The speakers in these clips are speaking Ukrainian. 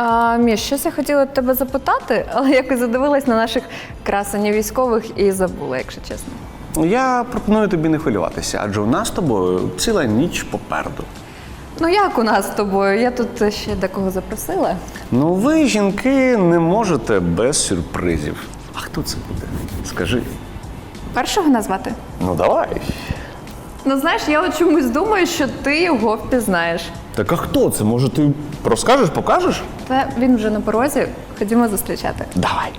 А, Міш, щось я хотіла тебе запитати, але якось задивилась на наших красенів військових і забула, якщо чесно. Я пропоную тобі не хвилюватися, адже у нас з тобою ціла ніч попереду. Ну як у нас з тобою? Я тут ще декого запросила. Ну, ви, жінки, не можете без сюрпризів. А хто це буде? Скажи. Першого назвати? Ну давай. Ну знаєш, я от чомусь думаю, що ти його впізнаєш. Так а хто це? Може, ти розкажеш, покажеш? Та він вже на порозі. Ходімо зустрічати. Давай.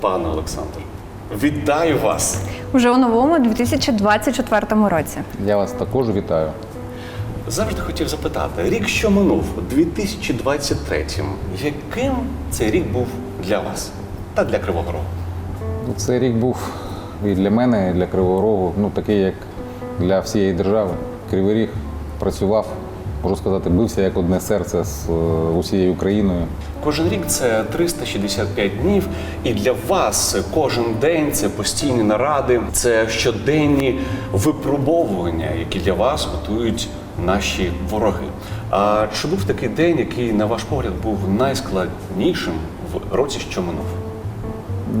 Пане Олександр, вітаю вас! Уже у новому 2024 році. Я вас також вітаю. Завжди хотів запитати, рік, що минув, 2023, яким цей рік був для вас та для Кривого Рогу? Ну, Цей рік був і для мене, і для Кривого Рогу, ну такий, як для всієї держави. Кривий Ріг працював, можу сказати, бився як одне серце з е, усією Україною. Кожен рік це 365 днів, і для вас кожен день це постійні наради, це щоденні випробовування, які для вас готують наші вороги. А чи був такий день, який, на ваш погляд, був найскладнішим в році, що минув?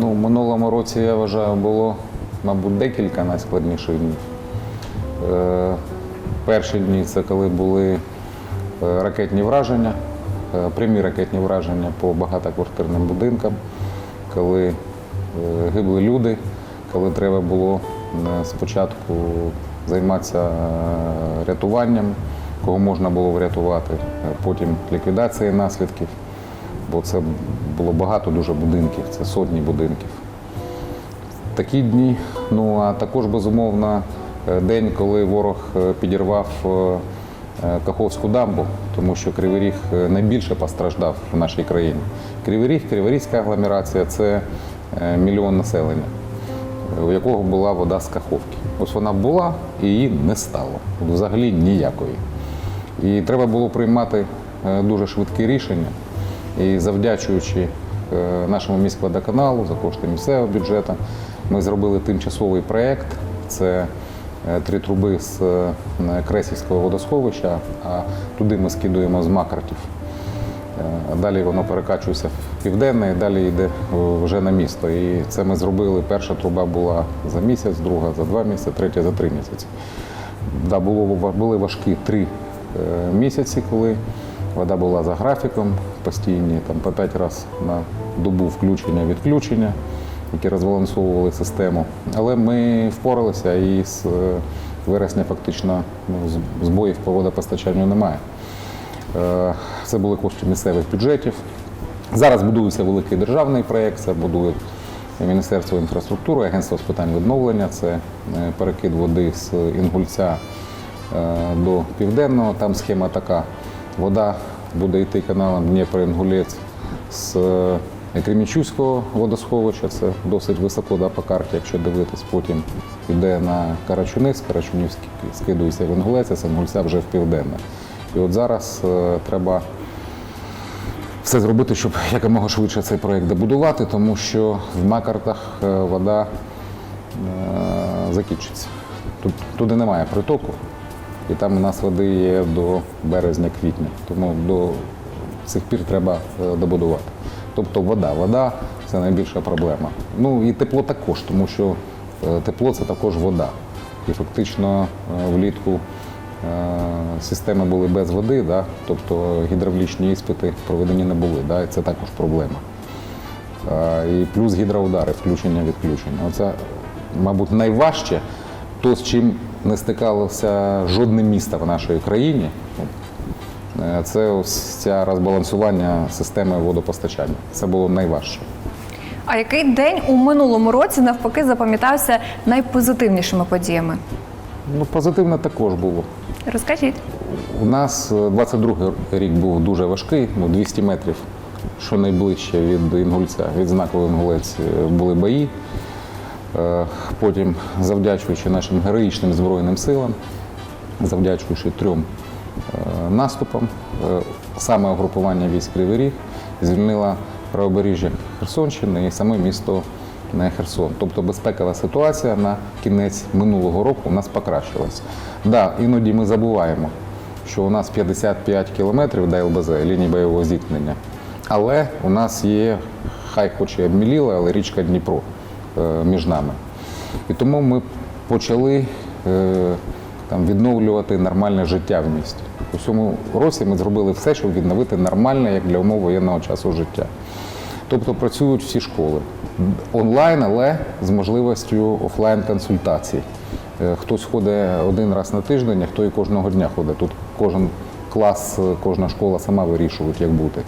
Ну, в минулому році, я вважаю, було, мабуть, декілька найскладніших днів. Е, перші дні це коли були е, ракетні враження, е, прямі ракетні враження по багатоквартирним будинкам, коли гибли люди, коли треба було спочатку займатися рятуванням, кого можна було врятувати, потім ліквідацією наслідків бо це було багато дуже будинків, це сотні будинків. Такі дні, ну а також безумовно день, коли ворог е, підірвав е, е, Каховську дамбу, тому що Кривий Ріг найбільше постраждав в нашій країні. Кривий Ріг, Криворізька агломерація це мільйон населення, у якого була вода з Каховки. Ось вона була і її не стало. Взагалі ніякої. І треба було приймати дуже швидкі рішення. І завдячуючи нашому міськводоканалу за кошти місцевого бюджету, ми зробили тимчасовий проєкт. Це три труби з е, Кресівського водосховища, а туди ми скидуємо з Макартів. Е, Далі воно перекачується в південне, і далі йде е, вже на місто. І це ми зробили. Перша труба була за місяць, друга за два місяці, третя за три місяці. Да, було, були важкі три е, місяці, коли вода була за графіком, постійні там, по п'ять разів на добу включення-відключення, які розбалансовували систему. Але ми впоралися і з е, вересня фактично ну, збоїв по водопостачанню немає. Е, Це були кошти місцевих бюджетів. Зараз будується великий державний проєкт, це будує Міністерство інфраструктури, Агентство з питань відновлення, це е, перекид води з Інгульця до Південного. Там схема така. Вода буде йти каналом Дніпро-Інгулець з е, Кремінчуського водосховища, це досить високо да, по карті, якщо дивитись, потім йде на Карачунець, Карачунівський скидується в Інгулець, а вже в Південне. І от зараз е, треба все зробити, щоб якомога швидше цей проєкт добудувати, тому що в Макартах е, вода е, закінчиться. Тут, туди немає притоку, і там у нас води є до березня-квітня, тому до цих пір треба добудувати. Тобто вода, вода це найбільша проблема. Ну і тепло також, тому що е, тепло це також вода. І фактично е, влітку е, системи були без води, да? тобто гідравлічні іспити проведені не були, да? і це також проблема. І плюс гідроудари, включення, відключення. Оце, мабуть, найважче, то, з чим не стикалося жодне місто в нашій країні. Це ось ця розбалансування системи водопостачання. Це було найважче. А який день у минулому році навпаки запам'ятався найпозитивнішими подіями? Ну, позитивне також було. Розкажіть. У нас е, 22-й рік був дуже важкий, ну 200 метрів, що найближче від Інгульця, від знаку Інгулець е, були бої. Е, Потім, завдячуючи нашим героїчним Збройним силам, завдячуючи трьом е, наступам, е, саме угрупування військ Кривий Ріг звільнила правобережжя Херсонщини і саме місто Херсон. Тобто безпекова ситуація на кінець минулого року у нас покращилась. Да, іноді ми забуваємо що у нас 55 кілометрів до ЛБЗ, лінії бойового зіткнення. Але у нас є, хай хоч і обміліла, але річка Дніпро е, між нами. І тому ми почали там, відновлювати нормальне життя в місті. У цьому році ми зробили все, щоб відновити нормальне, як для умов воєнного часу життя. Тобто працюють всі школи онлайн, але з можливістю офлайн консультацій. Е, Хтось ходить один раз на тиждень, а хто і кожного дня ходить. Тут кожен клас, е, кожна школа сама вирішують, як бути.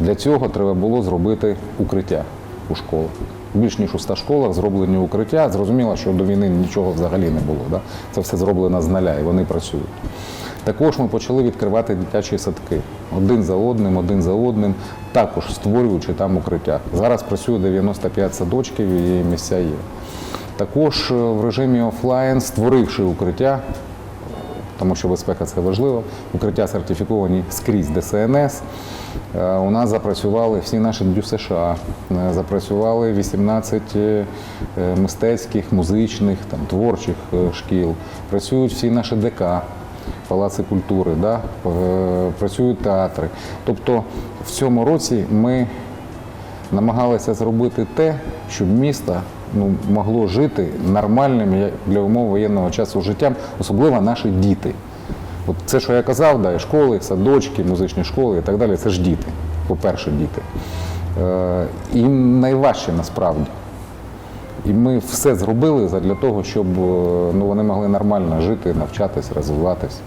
Для цього треба було зробити укриття у школах. Більш ніж у 100 школах зроблені укриття. Зрозуміло, що до війни нічого взагалі не було. Да? Це все зроблено з нуля і вони працюють. Також ми почали відкривати дитячі садки один за одним, один за одним, також створюючи там укриття. Зараз працює 95 садочків і місця є. Також е, в режимі офлайн, створивши укриття, тому що безпека це важливо. Укриття сертифіковані скрізь ДСНС. Е, У нас запрацювали всі наші дю США, е, запрацювали 18 е, мистецьких, музичних, там, творчих шкіл. Працюють всі наші ДК, палаци культури, да? працюють театри. Тобто в цьому році ми намагалися зробити те, щоб місто ну, могло жити нормальним для умов воєнного часу життям, особливо наші діти. От це, що я казав, да, школи, садочки, музичні школи і так далі, це ж діти, по-перше, діти. Е, їм найважче насправді. І ми все зробили для того, щоб е, ну, вони могли нормально жити, навчатись, розвиватись.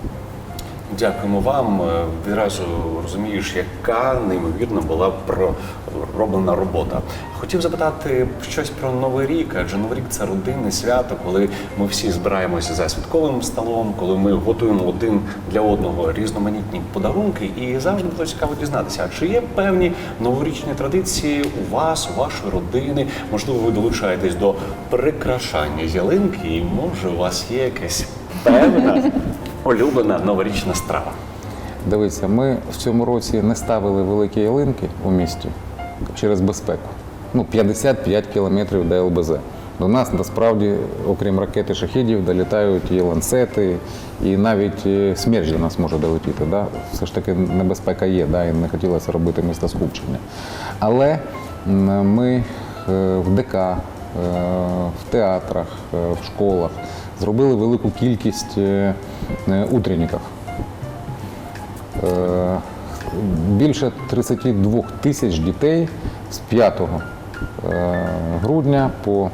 Дякуємо вам. Е, Відразу розумієш, яка неймовірна була пророблена робота. Хотів запитати щось про новий рік, адже новий рік це родинне свято, коли ми всі збираємося за святковим столом, коли ми готуємо один для одного різноманітні подарунки. І завжди було цікаво дізнатися, а чи є певні новорічні традиції у вас, у вашої родини? Можливо, ви долучаєтесь до прикрашання ялинки, і може у вас є якась певна улюблена новорічна страва. Дивіться, ми в цьому році не ставили великі ялинки у місті через безпеку. Ну, 55 кілометрів до ЛБЗ. До нас насправді, окрім ракети шахідів, долітають і ланцети, і навіть е, смерч до нас може долетіти. Да? Все ж таки небезпека є, да? і не хотілося робити місто скупчення. Але ми е, в ДК, е, в театрах, в школах зробили велику кількість е, е, утренників. Е, Більше 32 тисяч дітей з 5 е, грудня по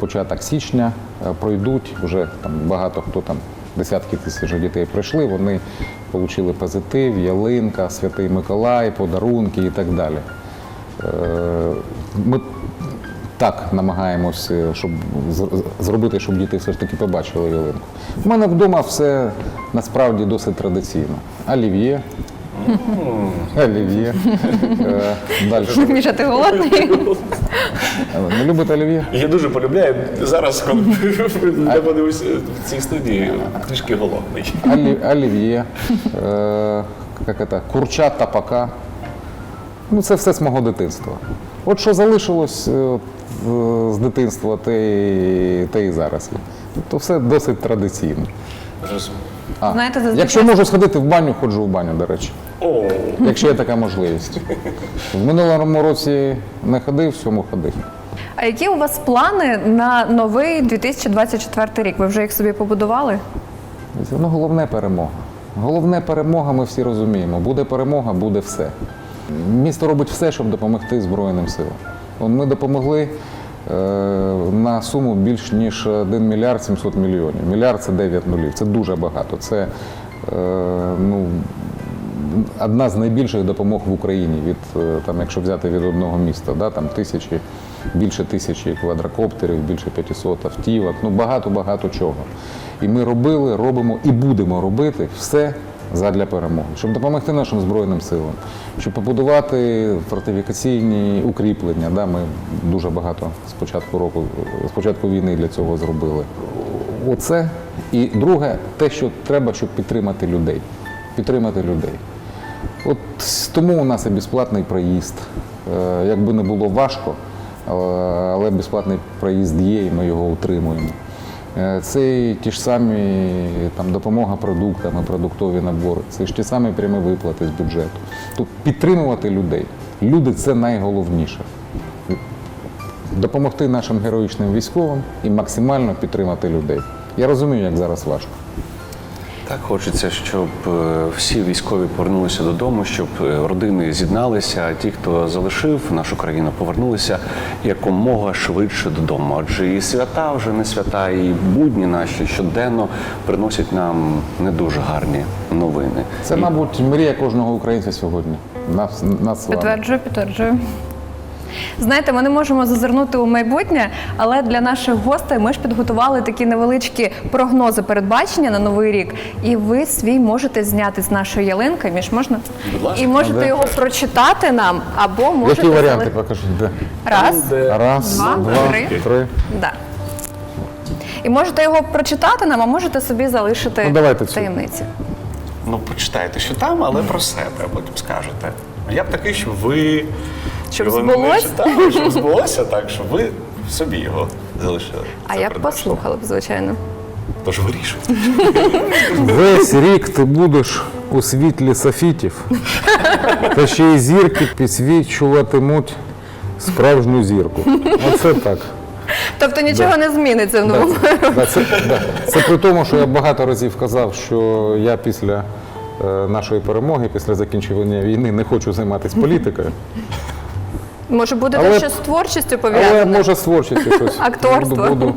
початок січня пройдуть вже там багато хто там. Десятки тисяч дітей пройшли, вони отримали позитив, ялинка, святий Миколай, подарунки і так далі. Ми так намагаємося, щоб з- зробити, щоб діти все ж таки побачили ялинку. У мене вдома все насправді досить традиційно. Олів'є. Олів'є. Е, Міша, ти голодний? Не любите олів'є? Я дуже полюбляю зараз, коли я подивився в цій студії, трішки голодний. Олі- Олів'є. Е, Як це? Курча тапака. Ну, це все з мого дитинства. От що залишилось е, з дитинства, те і, те і зараз є. Тобто все досить традиційно. А, Знаєте, зазвичай- якщо можу сходити в баню, ходжу в баню, до речі. О, Якщо є така можливість. В минулому році не ходив, в цьому ходив. А які у вас плани на новий 2024 рік? Ви вже їх собі побудували? Ну, головне перемога. Головне перемога, ми всі розуміємо. Буде перемога, буде все. Місто робить все, щоб допомогти Збройним силам. Ми допомогли е, на суму більш ніж 1 мільярд 700 мільйонів. Мільярд це 9 нулів. Це дуже багато. Це е, ну, одна з найбільших допомог в Україні, від, е, там, якщо взяти від одного міста, да, там тисячі, більше тисячі квадрокоптерів, більше 500 автівок, ну багато-багато чого. І ми робили, робимо і будемо робити все задля перемоги, щоб допомогти нашим Збройним силам, щоб побудувати фортифікаційні укріплення. Да, ми дуже багато з початку року, з початку війни для цього зробили. Оце. І друге, те, що треба, щоб підтримати людей. Підтримати людей. От тому у нас і безплатний проїзд. Е, Якби не було важко, але- але безплатний проїзд є, і ми його утримуємо. Е, Це ті ж самі там, допомога продуктами, продуктові набори, це ж ті самі прямі виплати з бюджету. Тобто підтримувати людей. Люди це найголовніше. Допомогти нашим героїчним військовим і максимально підтримати людей. Я розумію, як зараз важко. Так хочеться, щоб е, всі військові повернулися додому, щоб е, родини з'єдналися, а ті, хто залишив нашу країну, повернулися якомога швидше додому. Адже і свята вже не свята, і будні наші щоденно приносять нам не дуже гарні новини. Це, І мабуть, мрія кожного українця сьогодні. Нас, нас. Підтверджую, підтверджую. Знаєте, ми не можемо зазирнути у майбутнє, але для наших гостей ми ж підготували такі невеличкі прогнози передбачення на новий рік. І ви свій можете зняти з нашої ялинки. Між можна Будь ласка. і можете де? його прочитати нам, або можете Які варіанти зали- покажіть? Де? раз. Раз, Два, два, три. три. Да. І можете його прочитати нам, а можете собі залишити Ну, давайте цю. таємниці. ну почитайте, що там, але про себе потім скажете. Я б такий, щоб ви Щоб його не збулось? читали, щоб збулося, так щоб ви собі його залишили. А Це я б послухала б, звичайно. Тож вирішуйте. Весь рік ти будеш у світлі софітів, та ще й зірки підсвічуватимуть справжню зірку. Оце так. Тобто нічого не зміниться в новому. Да, це, да. це при тому, що я багато разів казав, що я після е, нашої перемоги, після закінчення війни, не хочу займатися політикою. Може буде Але- те, з творчістю Але може з творчістю щось. Акторство. Буду, буду,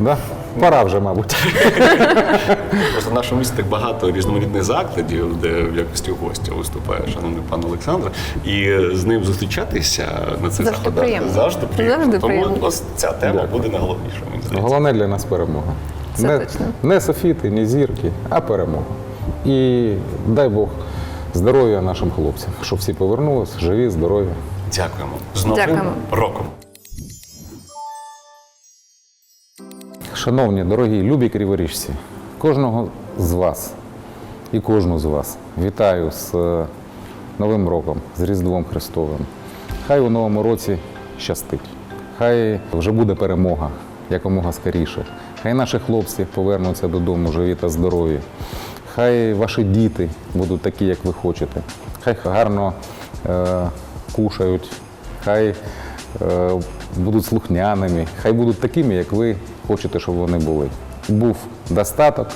да? Пора вже, мабуть. Просто в нашому місті так багато різноманітних закладів, де в якості гостя виступає шановний пан Олександр, і з ним зустрічатися на цих Завжди заходах приємно. завжди приємно. Завжди Тому приємно. ось ця тема Дякую. буде найголовніша. Мені здається. Головне для нас перемога. Це не, точно. не софіти, не зірки, а перемога. І дай Бог здоров'я нашим хлопцям, щоб всі повернулися, живі, здорові. Дякуємо. З новим Дякуємо. роком. Шановні, дорогі, любі криворіжці, кожного з вас і кожну з вас вітаю з е, Новим роком, з Різдвом Христовим. Хай у новому році щастить. Хай вже буде перемога якомога скоріше. Хай наші хлопці повернуться додому живі та здорові. Хай ваші діти будуть такі, як ви хочете. Хай гарно е, кушають, хай е, будуть слухняними, хай будуть такими, як ви хочете, щоб вони були. Був достаток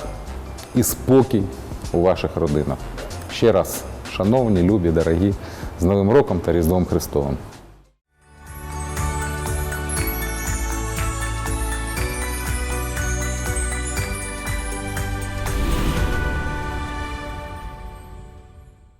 і спокій у ваших родинах. Ще раз, шановні, любі, дорогі, з Новим роком та Різдвом Христовим.